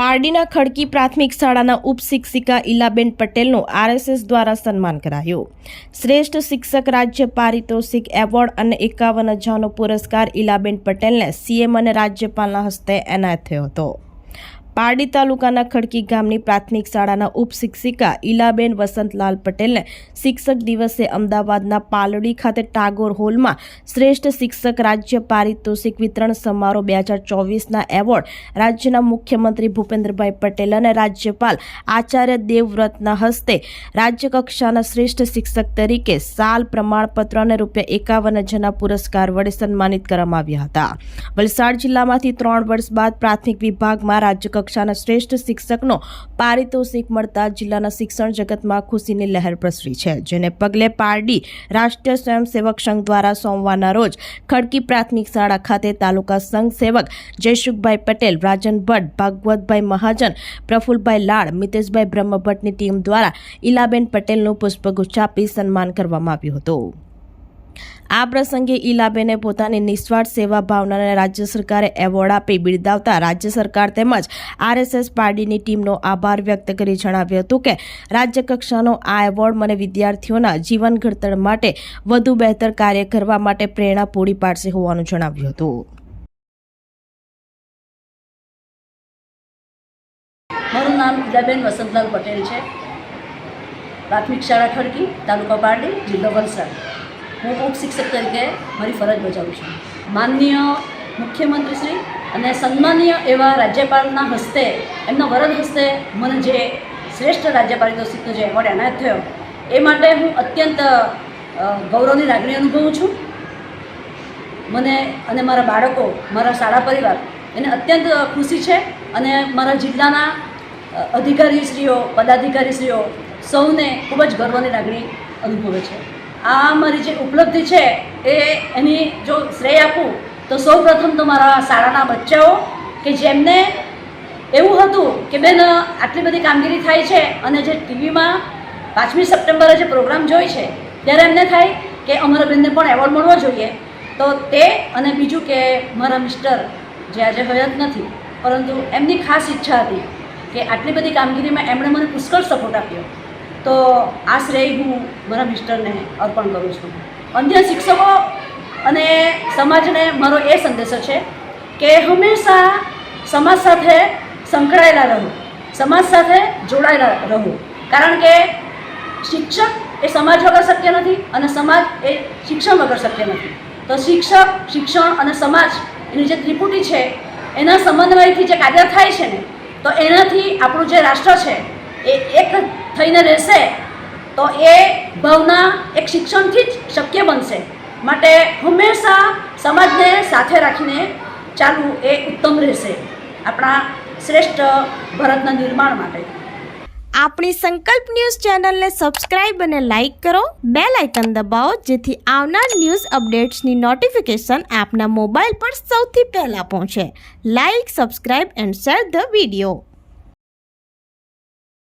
પારડીના ખડકી પ્રાથમિક શાળાના ઉપશિક્ષિકા ઇલાબેન પટેલનું આરએસએસ દ્વારા સન્માન કરાયું. શ્રેષ્ઠ શિક્ષક રાજ્ય પારિતોષિક એવોર્ડ અને એકાવન હજારનો પુરસ્કાર ઇલાબેન પટેલને સીએમ અને રાજ્યપાલના હસ્તે એનાયત થયો હતો. પારડી તાલુકાના ખડકી ગામની પ્રાથમિક શાળાના ઉપશિક્ષિકા ઇલાબેન વસંતલાલ પટેલને શિક્ષક દિવસે અમદાવાદના પાલડી ખાતે ટાગોર હોલમાં શ્રેષ્ઠ શિક્ષક રાજ્ય પારિતોષિક વિતરણ સમારોહ બે હજાર ચોવીસના એવોર્ડ રાજ્યના મુખ્યમંત્રી ભૂપેન્દ્રભાઈ પટેલ અને રાજ્યપાલ આચાર્ય દેવવ્રતના હસ્તે રાજ્યકક્ષાના શ્રેષ્ઠ શિક્ષક તરીકે સાલ પ્રમાણપત્ર અને રૂપિયા એકાવન હજારના પુરસ્કાર વડે સન્માનિત કરવામાં આવ્યા હતા. વલસાડ જિલ્લામાંથી ત્રણ વર્ષ બાદ પ્રાથમિક વિભાગમાં રાજ્યકક્ષાના શ્રેષ્ઠ શિક્ષકનો પારિતોષિક મળતા જિલ્લાના શિક્ષણ જગતમાં ખુશીની લહેર પ્રસરી છે, જેને પગલે પારડી રાષ્ટ્રીય સ્વયંસેવક સંઘ દ્વારા સોમવારના રોજ ખડકી પ્રાથમિક શાળા ખાતે તાલુકા સંઘ સેવક જયસુખભાઈ પટેલ, રાજન ભટ્ટ, ભાગવતભાઈ મહાજન, પ્રફુલભાઈ લાડ, મિતેશભાઈ બ્રહ્મભટ્ટની ટીમ દ્વારા ઇલાબેન પટેલનું પુષ્પગુચ્છ આપી સન્માન કરવામાં આવ્યું હતું. આ પ્રસંગે ઈલાબેને પોતાની નિસ્વાર્થ સેવા ભાવનાને રાજ્ય સરકારે એવોર્ડ આપી બિરદાવતા રાજ્ય સરકાર તેમજ આરએસએસ પાર્ટીની ટીમનો આભાર વ્યક્ત કરી જણાવ્યું હતું કે રાજ્ય કક્ષાનો આ એવોર્ડ મને વિદ્યાર્થીઓના જીવન ઘડતર માટે વધુ બહેતર કાર્ય કરવા માટે પ્રેરણા પૂરી પાડશે હોવાનું જણાવ્યું હતું. મારું નામ ઈલાબેન વસંતલાલ પટેલ છે. પ્રાથમિક શાળા ખડકી, તાલુકા પારડી, જિલ્લો વલસાડ. હું ઉપશિક્ષક તરીકે મારી ફરજ બજાવું છું. માનનીય મુખ્યમંત્રીશ્રી અને સન્માનીય એવા રાજ્યપાલના હસ્તે, એમના વરદ હસ્તે મને જે શ્રેષ્ઠ રાજ્ય પારિતોષિકનો જે એવોર્ડ એનાયત થયો, એ માટે હું અત્યંત ગૌરવની લાગણી અનુભવું છું. મને અને મારા બાળકો, મારા શાળા પરિવાર એને અત્યંત ખુશી છે અને મારા જિલ્લાના અધિકારીશ્રીઓ પદાધિકારીશ્રીઓ સૌને ખૂબ જ ગર્વની લાગણી અનુભવે છે. આ મારી જે ઉપલબ્ધિ છે એ એની જો શ્રેય આપું, તો સૌ પ્રથમ તો મારા શાળાના બચ્ચાઓ કે જેમને એવું હતું કે બેન, આટલી બધી કામગીરી થાય છે અને જે ટીવીમાં પાંચમી સપ્ટેમ્બરે જે પ્રોગ્રામ જોઈ છે, ત્યારે એમને થાય કે અમારા બેનને પણ એવોર્ડ મળવો જોઈએ. તો તે અને બીજું કે મારા મિસ્ટર, જે આજે હયાત નથી, પરંતુ એમની ખાસ ઈચ્છા હતી કે આટલી બધી કામગીરીમાં એમણે મને પુષ્કળ સપોર્ટ આપ્યો. તો આ શ્રેય હું મારા મિસ્ટરને અર્પણ કરું છું. અન્ય શિક્ષકો અને સમાજને મારો એ સંદેશો છે કે હંમેશા સમાજ સાથે સંકળાયેલા રહો, સમાજ સાથે જોડાયેલા રહો. કારણ કે શિક્ષક એ સમાજ વગર શક્ય નથી અને સમાજ એ શિક્ષણ વગર શક્ય નથી. તો શિક્ષક, શિક્ષણ અને સમાજ એની જે ત્રિપુટી છે, એના સમન્વયથી જે કાર્ય થાય છે ને, તો એનાથી આપણું જે રાષ્ટ્ર છે, એ એક થઈને રહેશે, તો એ ભાવના એક શિક્ષણથી જ શક્ય બનશે. માટે હંમેશા સમાજને સાથે રાખીને ચાલવું એ ઉત્તમ રહેશે આપણા શ્રેષ્ઠ ભારતના નિર્માણ માટે. આપણી સંકલ્પ ન્યૂઝ ચેનલને સબસ્ક્રાઇબ અને લાઇક કરો બે લાઇકન દબાવો, જેથી આવનાર ન્યૂઝ અપડેટ્સની નોટિફિકેશન આપના મોબાઈલ પર સૌથી પહેલાં પહોંચે. Like, subscribe and share the video.